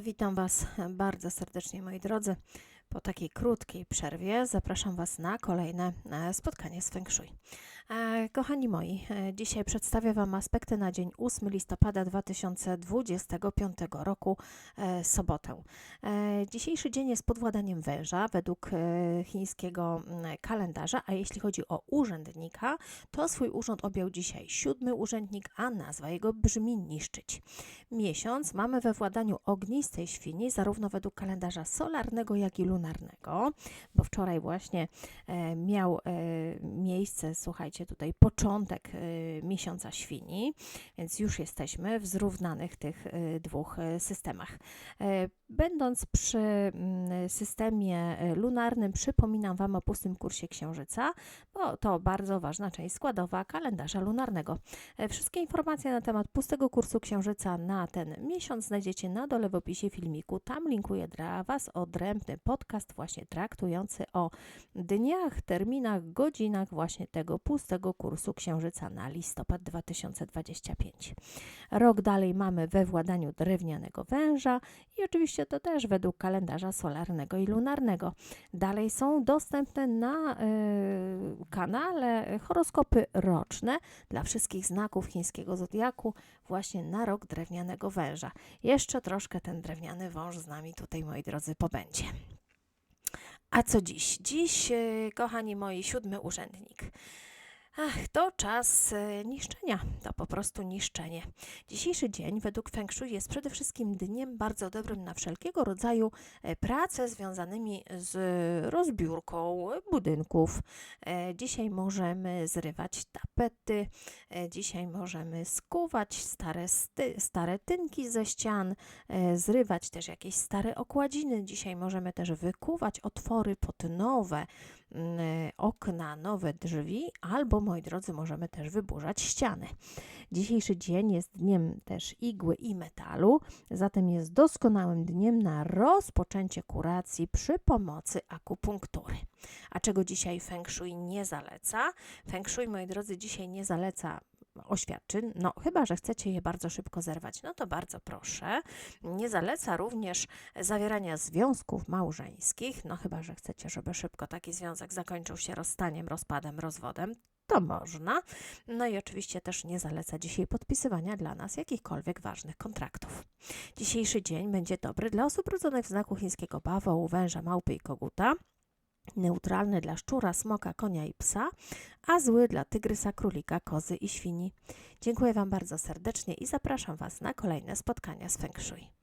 Witam Was bardzo serdecznie, moi drodzy. Po takiej krótkiej przerwie zapraszam Was na kolejne e, spotkanie z Feng Shui. E, Kochani moi, e, dzisiaj przedstawię Wam aspekty na dzień 8 listopada 2025 roku, e, sobotę. Dzisiejszy dzień jest pod władaniem węża według chińskiego mm, kalendarza, a jeśli chodzi o urzędnika, to swój urząd objął dzisiaj siódmy urzędnik, a nazwa jego brzmi niszczyć. Miesiąc mamy we władaniu ognistej świni, zarówno według kalendarza solarnego, jak i lunarnego, bo wczoraj właśnie miał miejsce, słuchajcie, tutaj początek e, miesiąca świni, więc już jesteśmy w zrównanych tych e, dwóch e, systemach. Będąc przy mm, systemie lunarnym, przypominam Wam o pustym kursie Księżyca, bo to bardzo ważna część składowa kalendarza lunarnego. Wszystkie informacje na temat pustego kursu Księżyca na ten miesiąc znajdziecie na dole w opisie filmiku. Tam linkuję dla Was odrębny podcast właśnie traktujący o dniach, terminach, godzinach właśnie tego pustego kursu Księżyca na listopad 2025. Rok dalej mamy we władaniu drewnianego węża i oczywiście to też według kalendarza solarnego i lunarnego. Dalej są dostępne na y, kanale horoskopy roczne dla wszystkich znaków chińskiego zodiaku właśnie na rok drewnianego węża. Jeszcze troszkę ten drewniany wąż z nami tutaj, moi drodzy, pobędzie. A co dziś? Dziś, y, kochani moi, siódmy urzędnik. Ach, to czas e, niszczenia, to po prostu niszczenie. Dzisiejszy dzień według Feng Shui jest przede wszystkim dniem bardzo dobrym na wszelkiego rodzaju e, prace związanymi z rozbiórką budynków. E, Dzisiaj możemy zrywać tapety, dzisiaj możemy skuwać stare, sty, stare tynki ze ścian, zrywać też jakieś stare okładziny. Dzisiaj możemy też wykuwać otwory pod nowe mm, okna, nowe drzwi, albo moi drodzy, możemy też wyburzać ściany. Dzisiejszy dzień jest dniem też igły i metalu, zatem jest doskonałym dniem na rozpoczęcie kuracji przy pomocy akupunktury. A czego dzisiaj Feng Shui nie zaleca? Feng Shui, moi drodzy, dzisiaj nie zaleca oświadczyn, no chyba, że chcecie je bardzo szybko zerwać, no to bardzo proszę. Nie zaleca również zawierania związków małżeńskich, no chyba, że chcecie, żeby szybko taki związek zakończył się rozstaniem, rozpadem, rozwodem, to można. No i oczywiście też nie zaleca dzisiaj podpisywania dla nas jakichkolwiek ważnych kontraktów. Dzisiejszy dzień będzie dobry dla osób rodzonych w znaku chińskiego bawołu, węża, małpy i koguta. Neutralny dla szczura, smoka, konia i psa, a zły dla tygrysa, królika, kozy i świni. Dziękuję Wam bardzo serdecznie i zapraszam Was na kolejne spotkania z Feng Shui.